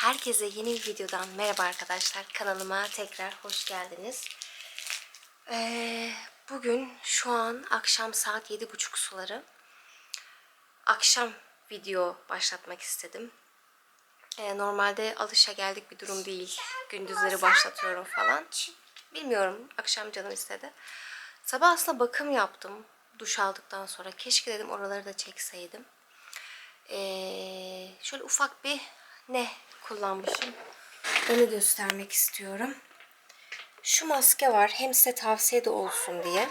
Herkese yeni bir videodan merhaba arkadaşlar. Kanalıma tekrar hoş geldiniz. Ee, bugün şu an akşam saat 7.30 suları. Akşam video başlatmak istedim. Ee, normalde alışa geldik bir durum değil. Gündüzleri başlatıyorum falan. Bilmiyorum akşam canım istedi. Sabah aslında bakım yaptım. Duş aldıktan sonra. Keşke dedim oraları da çekseydim. Ee, şöyle ufak bir ne kullanmışım. Onu göstermek istiyorum. Şu maske var. Hem size tavsiye de olsun diye.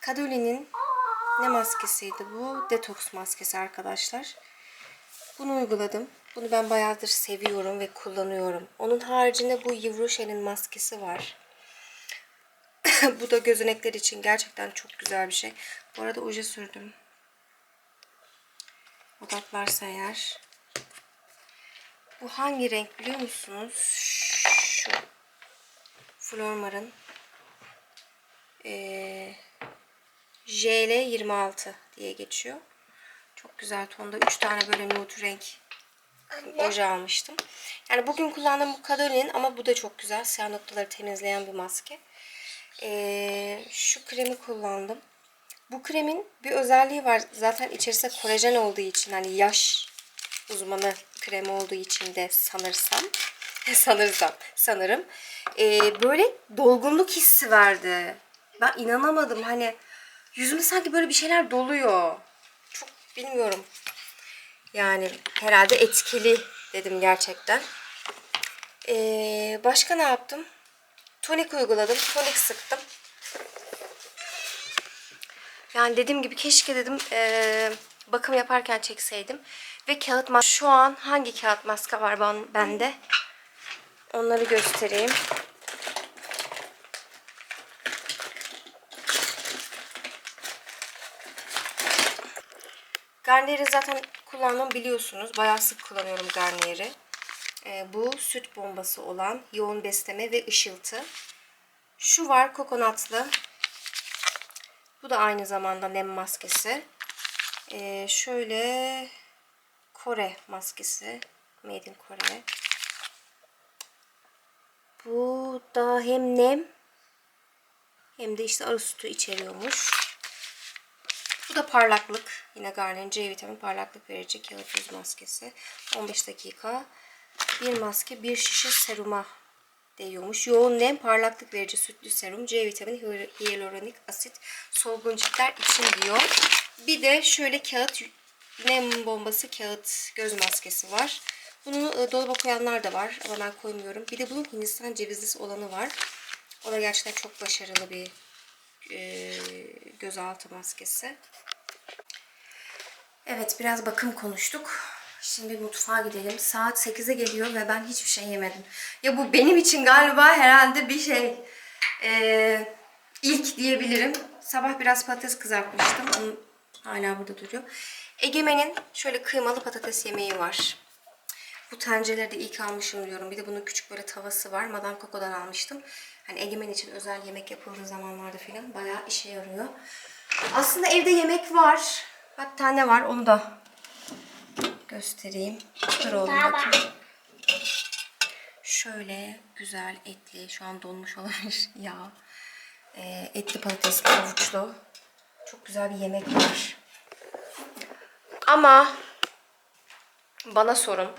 Kadoli'nin ne maskesiydi bu? Detoks maskesi arkadaşlar. Bunu uyguladım. Bunu ben bayağıdır seviyorum ve kullanıyorum. Onun haricinde bu Yves Rocher'in maskesi var. bu da gözenekler için gerçekten çok güzel bir şey. Bu arada oje sürdüm. Odaklarsa eğer. Bu hangi renk biliyor musunuz? Şu. Flormar'ın ee, JL 26 diye geçiyor. Çok güzel tonda. 3 tane böyle nude renk oje almıştım. Yani bugün kullandığım bu Kadoli'nin ama bu da çok güzel. Siyah noktaları temizleyen bir maske. Ee, şu kremi kullandım. Bu kremin bir özelliği var. Zaten içerisinde kolajen olduğu için hani yaş uzmanı kremi olduğu için de sanırsam sanırsam sanırım ee, böyle dolgunluk hissi verdi. Ben inanamadım hani yüzüme sanki böyle bir şeyler doluyor. Çok bilmiyorum. Yani herhalde etkili dedim gerçekten. Ee, başka ne yaptım? Tonik uyguladım. Tonik sıktım. Yani dediğim gibi keşke dedim eee, bakım yaparken çekseydim. Ve kağıt maske. Şu an hangi kağıt maske var ben, bende? Onları göstereyim. Garnier'i zaten kullanmam biliyorsunuz. Bayağı sık kullanıyorum Garnier'i. Ee, bu süt bombası olan yoğun besleme ve ışıltı. Şu var kokonatlı. Bu da aynı zamanda nem maskesi. Ee, şöyle Kore maskesi. Made in Kore. Bu da hem nem hem de işte arı sütü içeriyormuş. Bu da parlaklık. Yine Garnier'in C vitamini parlaklık verici kağıt yüz maskesi. 15 dakika. Bir maske, bir şişe seruma değiyormuş. Yoğun nem, parlaklık verici sütlü serum, C vitamini, hyaluronik asit, solgunculuklar için diyor. Bir de şöyle kağıt nem bombası kağıt göz maskesi var. Bunu e, dolaba koyanlar da var ama ben koymuyorum. Bir de bunun Hindistan cevizlisi olanı var. O da gerçekten çok başarılı bir e, gözaltı maskesi. Evet biraz bakım konuştuk. Şimdi mutfağa gidelim. Saat 8'e geliyor ve ben hiçbir şey yemedim. Ya bu benim için galiba herhalde bir şey e, ilk diyebilirim. Sabah biraz patates kızartmıştım. Onun hala burada duruyor. Egemen'in şöyle kıymalı patates yemeği var. Bu tencereleri de ilk almışım diyorum. Bir de bunun küçük böyle tavası var. Madame Coco'dan almıştım. Hani Egemen için özel yemek yapıldığı zamanlarda falan bayağı işe yarıyor. Aslında evde yemek var. Hatta ne var onu da göstereyim. Çıkar oğlum bakayım. Şöyle güzel etli, şu an donmuş olabilir yağ. Ee, etli patatesli havuçlu. Çok güzel bir yemek var. Ama bana sorun.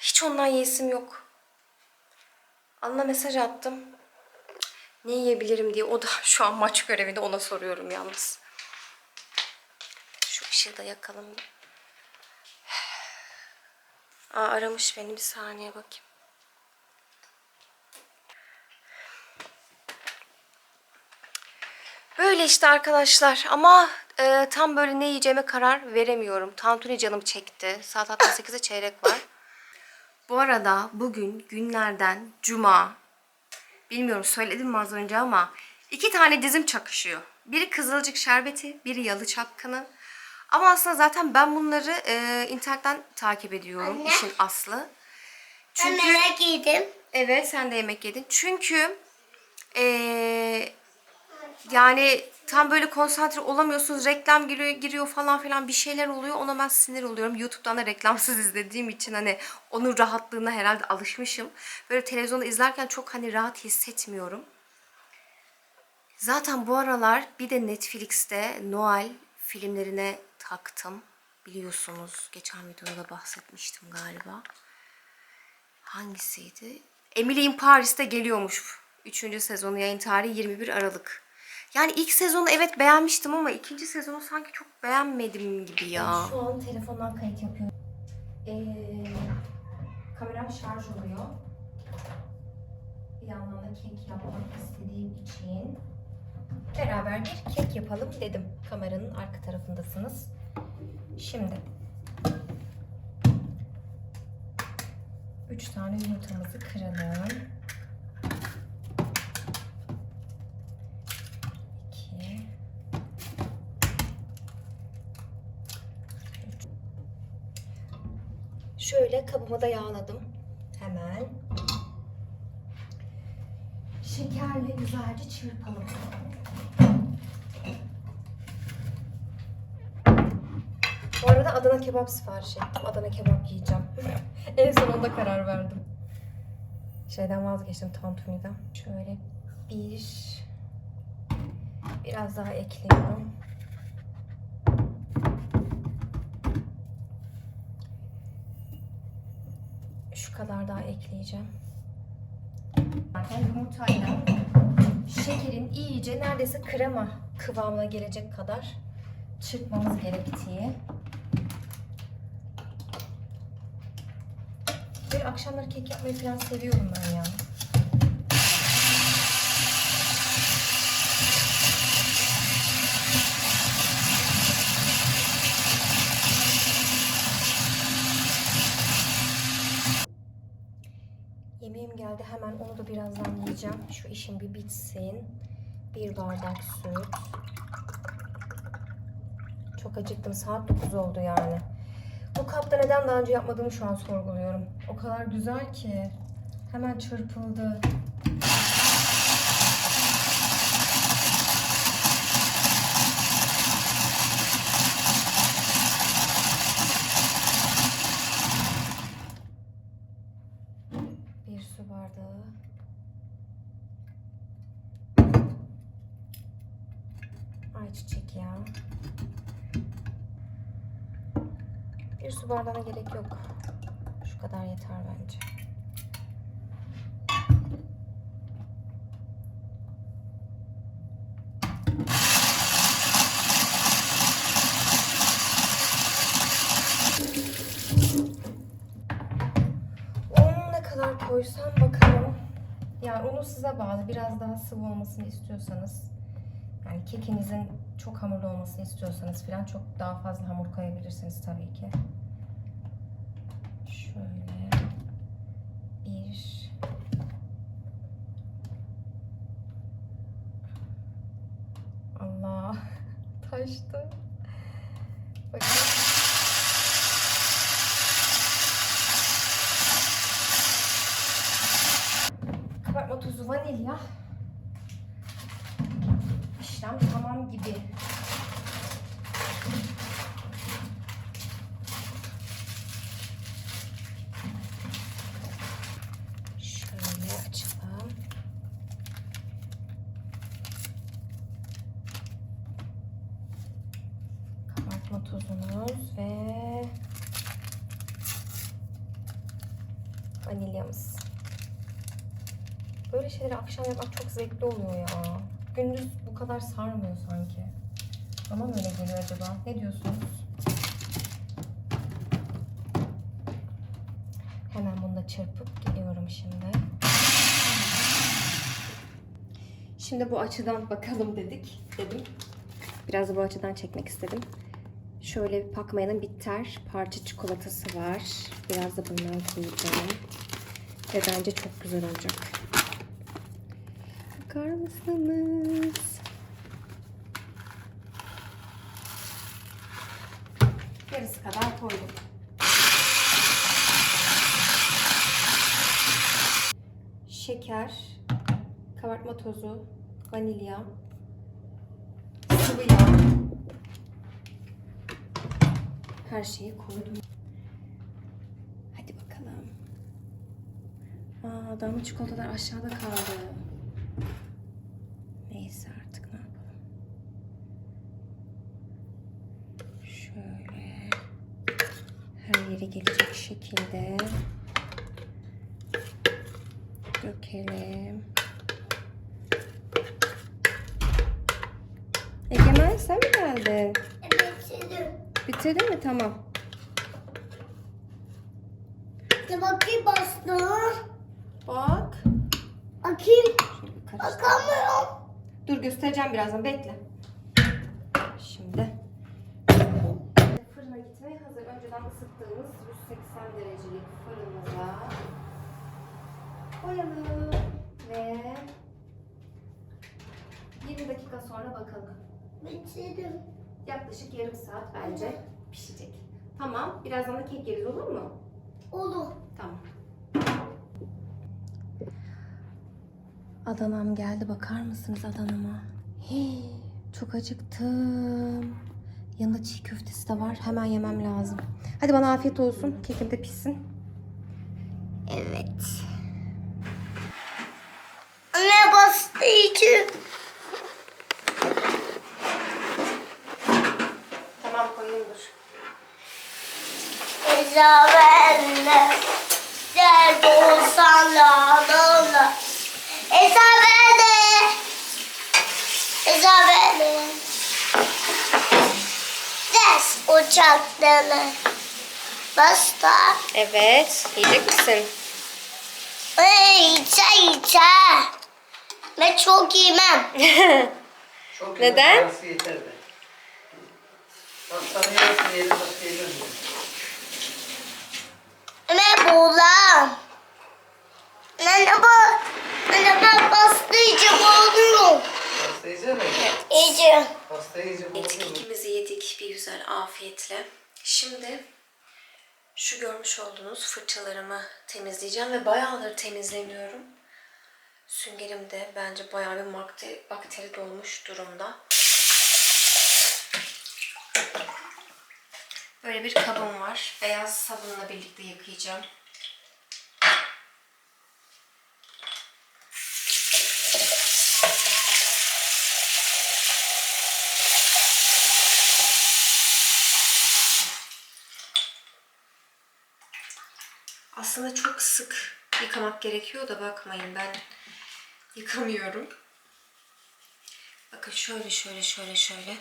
Hiç ondan yesim yok. Anna mesaj attım. Ne yiyebilirim diye. O da şu an maç görevinde ona soruyorum yalnız. Şu ışığı da yakalım. Aa, aramış beni bir saniye bakayım. Böyle işte arkadaşlar ama e, tam böyle ne yiyeceğime karar veremiyorum. Tantuni canım çekti. Saat hatta 8'e çeyrek var. Bu arada bugün günlerden cuma. Bilmiyorum söyledim mi az önce ama iki tane dizim çakışıyor. Biri kızılcık şerbeti, biri yalı çapkını. Ama aslında zaten ben bunları e, internetten takip ediyorum. Anne. işin aslı. Ben Çünkü merak yedim. evet sen de yemek yedin. Çünkü e, Yani tam böyle konsantre olamıyorsunuz. Reklam giriyor, giriyor falan filan bir şeyler oluyor. Ona ben sinir oluyorum. YouTube'dan da reklamsız izlediğim için hani onun rahatlığına herhalde alışmışım. Böyle televizyonda izlerken çok hani rahat hissetmiyorum. Zaten bu aralar bir de Netflix'te Noel filmlerine taktım. Biliyorsunuz geçen videoda da bahsetmiştim galiba. Hangisiydi? Emily in Paris'te geliyormuş. Üçüncü sezonu yayın tarihi 21 Aralık. Yani ilk sezonu evet beğenmiştim ama ikinci sezonu sanki çok beğenmedim gibi ya. Şu an telefondan kayıt yapıyorum. Ee, kameram şarj oluyor. Bir yandan da kek yapmak istediğim için beraber bir kek yapalım dedim. Kameranın arka tarafındasınız. Şimdi 3 tane yumurtamızı kıralım. Şöyle kabımı da yağladım. Hemen. Şekerle güzelce çırpalım. Bu arada Adana kebap sipariş ettim. Adana kebap yiyeceğim. en sonunda karar verdim. Şeyden vazgeçtim tantuniden. Şöyle bir biraz daha ekliyorum. Kadar daha ekleyeceğim. Zaten yumurtayla şekerin iyice neredeyse krema kıvamına gelecek kadar çırpmamız gerektiği. Böyle akşamları kek yapmayı falan seviyorum ben ya. Yemeğim geldi. Hemen onu da yiyeceğim. Şu işim bir bitsin. Bir bardak süt. Çok acıktım. Saat 9 oldu yani. Bu kapta neden daha önce yapmadığımı şu an sorguluyorum. O kadar güzel ki. Hemen çırpıldı. Su bardağına gerek yok. Şu kadar yeter bence. Un ne kadar koysam bakalım. Yani unu size bağlı. Biraz daha sıvı olmasını istiyorsanız yani kekinizin çok hamurlu olmasını istiyorsanız falan çok daha fazla hamur koyabilirsiniz tabii ki. Şöyle bir Allah taştı. Bakın. Kabartma tozu, vanilya. İşlem tamam gibi. Şöyle açalım. Kabartma tozumuz ve vanilyamız. Böyle şeyleri akşam yapmak çok zevkli oluyor ya. Gündüz bu kadar sarmıyor sanki. Bana mı öyle geliyor acaba? Ne diyorsunuz? Hemen bunu da çırpıp geliyorum şimdi. Şimdi bu açıdan bakalım dedik. Dedim. Biraz da bu açıdan çekmek istedim. Şöyle bir Pakmaya'nın bitter parça çikolatası var. Biraz da bundan koyacağım. Ve bence çok güzel olacak. Bakar mısınız? Yarısı kadar koydum. Şeker, kabartma tozu, vanilya, sıvı yağ. Her şeyi koydum. Hadi bakalım. Aa, damla çikolatalar aşağıda kaldı. Neyse artık ne yapalım. Şöyle yere gelecek şekilde dökelim. Egemen sen mi geldin? Evet, Bitirdin mi? Tamam. bakayım bastı. Bak. Bakayım. Bakamıyorum. Dur göstereceğim birazdan bekle. Isıttığımız 180 derecelik fırınımıza koyalım ve 20 dakika sonra bakalım. Bitirdim. Yaklaşık yarım saat bence pişecek. Tamam. Birazdan da kek yeriz olur mu? Olur. Tamam. Adanam geldi. Bakar mısınız Adanama? Hii, çok acıktım. Yanında çiğ köftesi de var. Hemen yemem lazım. Hadi bana afiyet olsun. Kekim de pişsin. Evet. Anne bastı için. Tamam koyayım dur. Ezabelle. Nerede olsan la Ders uçakları. Basta. Evet. Yiyecek misin? Ay, içe içe. Ben çok yemem. Çok Neden? parası yeter de. Pastanın yarısını yedim başka yiyemiyorum. Ne buğulam? Anne bak. Anne ben pasta yiyeceğim oluyorum. Pasta yiyecek mi? Yiyeceğim. Pasta yiyecek olur mu? Güzel afiyetle. Şimdi şu görmüş olduğunuz fırçalarımı temizleyeceğim ve bayağıdır temizlemiyorum. Süngerim de bence bayağı bir bakteri, bakteri dolmuş durumda. Böyle bir kabım var. Beyaz sabunla birlikte yıkayacağım. Aslında çok sık yıkamak gerekiyor da bakmayın ben yıkamıyorum. Bakın şöyle şöyle şöyle şöyle.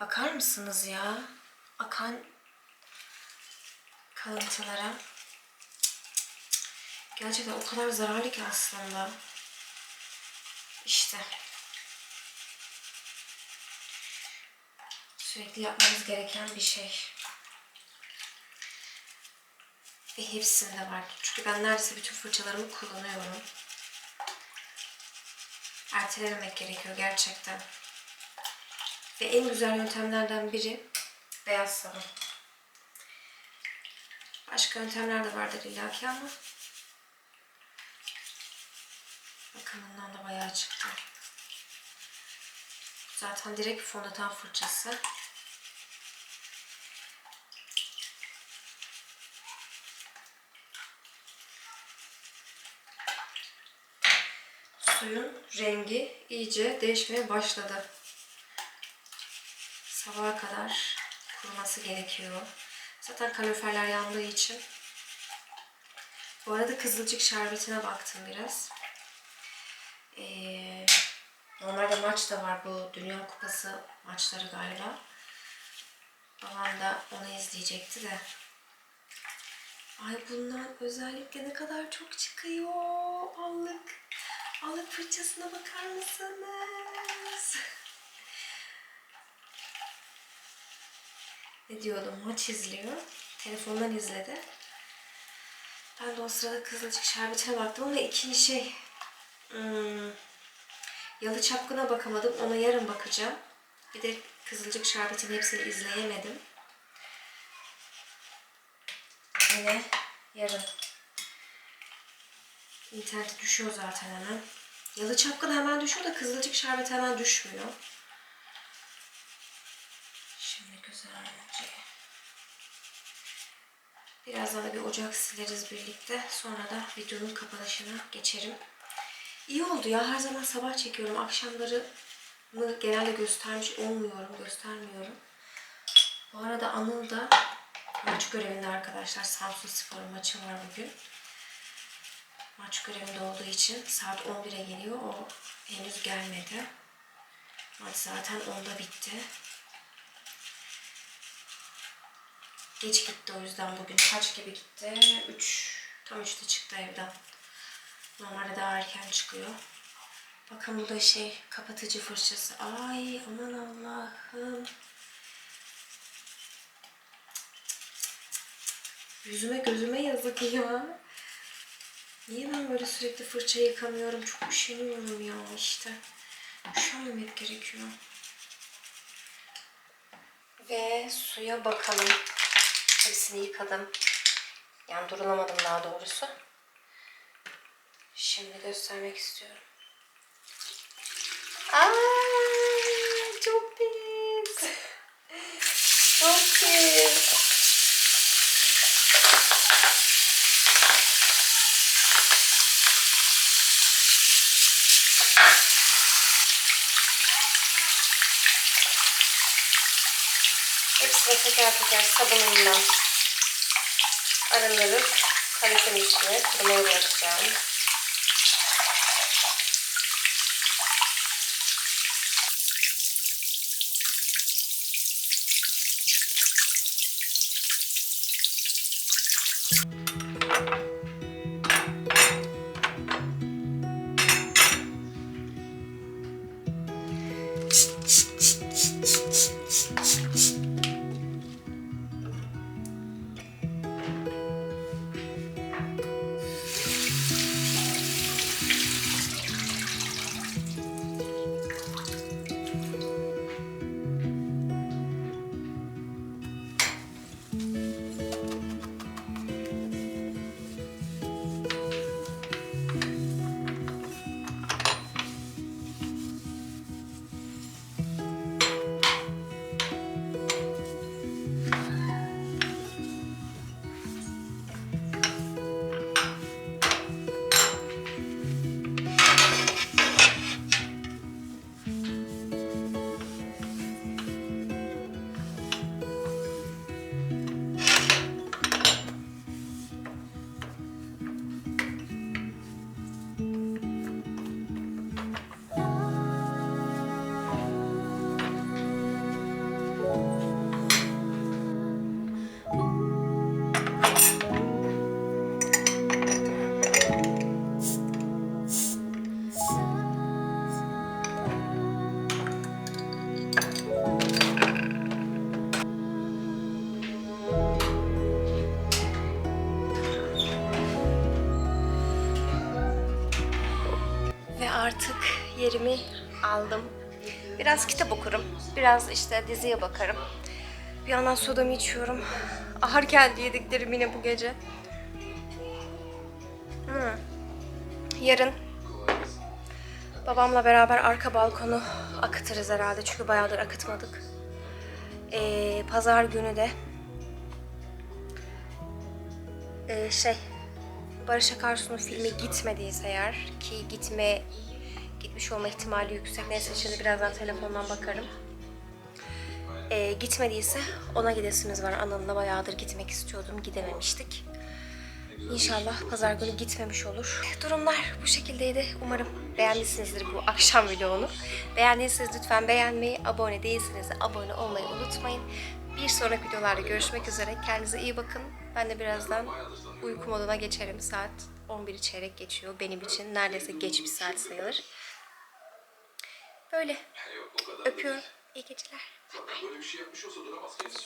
Bakar mısınız ya? Akan kalıntılara. Gerçekten o kadar zararlı ki aslında. İşte. Sürekli yapmamız gereken bir şey. Ve hepsinde var. Çünkü ben neredeyse bütün fırçalarımı kullanıyorum. Ertelememek gerekiyor gerçekten. Ve en güzel yöntemlerden biri beyaz sabun. Başka yöntemler de vardır illaki ama bakın bundan da bayağı çıktı. Zaten direkt fondöten fırçası. Suyun rengi iyice değişmeye başladı. Sabaha kadar kuruması gerekiyor. Zaten kaloriferler yandığı için. Bu arada kızılcık şerbetine baktım biraz. Ee, normalde maç da var bu Dünya Kupası maçları galiba. Babam da onu izleyecekti de. Ay bundan özellikle ne kadar çok çıkıyor. Allık. Allık fırçasına bakar mısınız? ne diyordum maç izliyor. Telefondan izledi. Ben de o sırada Kızılcık Şerbeti'ne baktım ama ikinci şey hmm, Yalı Çapkın'a bakamadım. Ona yarın bakacağım. Bir de Kızılcık Şerbeti'nin hepsini izleyemedim. Yine yarın. İnternete düşüyor zaten hemen. Yalı çapkın hemen düşüyor da kızılcık şerbeti hemen düşmüyor. Şimdi güzelce. Birazdan da bir ocak sileriz birlikte. Sonra da videonun kapanışına geçerim. İyi oldu ya. Her zaman sabah çekiyorum. Akşamları mı genelde göstermiş olmuyorum. Göstermiyorum. Bu arada Anıl da maç görevinde arkadaşlar. Samsun Spor'un maçı var bugün. Maç görevinde olduğu için saat 11'e geliyor. O henüz gelmedi. Maç zaten 10'da bitti. Geç gitti o yüzden bugün. Kaç gibi gitti? 3. Tam 3'te çıktı evden. Normalde daha erken çıkıyor. Bakın bu da şey kapatıcı fırçası. Ay aman Allah'ım. Yüzüme gözüme yazık ya. Niye ben böyle sürekli fırça yıkamıyorum? Çok üşeniyorum ya işte. Üşenmemek gerekiyor. Ve suya bakalım. Hepsini yıkadım. Yani durulamadım daha doğrusu. Şimdi göstermek istiyorum. Aa, çok pis. Çok pis. Hepsini teker teker sabunumla arındırıp kaletemin içine kurumaya bırakacağım. Artık yerimi aldım. Biraz kitap okurum. Biraz işte diziye bakarım. Bir yandan sodamı içiyorum. Ahır geldi yediklerim yine bu gece. Hı. Yarın babamla beraber arka balkonu akıtırız herhalde. Çünkü bayağıdır akıtmadık. Ee, Pazar günü de ee, şey Barış Akarsu'nun filmi gitmediyse eğer ki gitme gitmiş olma ihtimali yüksek. Neyse şimdi birazdan telefondan bakarım. Ee, gitmediyse ona gidesimiz var. Anıl'la bayağıdır gitmek istiyordum. Gidememiştik. İnşallah pazar günü gitmemiş olur. Durumlar bu şekildeydi. Umarım beğenmişsinizdir bu akşam vlogunu. Beğendiyseniz lütfen beğenmeyi, abone değilseniz de abone olmayı unutmayın. Bir sonraki videolarda görüşmek üzere. Kendinize iyi bakın. Ben de birazdan uyku moduna geçerim. Saat 11'i çeyrek geçiyor. Benim için neredeyse geç bir saat sayılır. Böyle. Öpüyorum. İyi geceler. Böyle bir şey yapmış olsa duramaz. Kendisi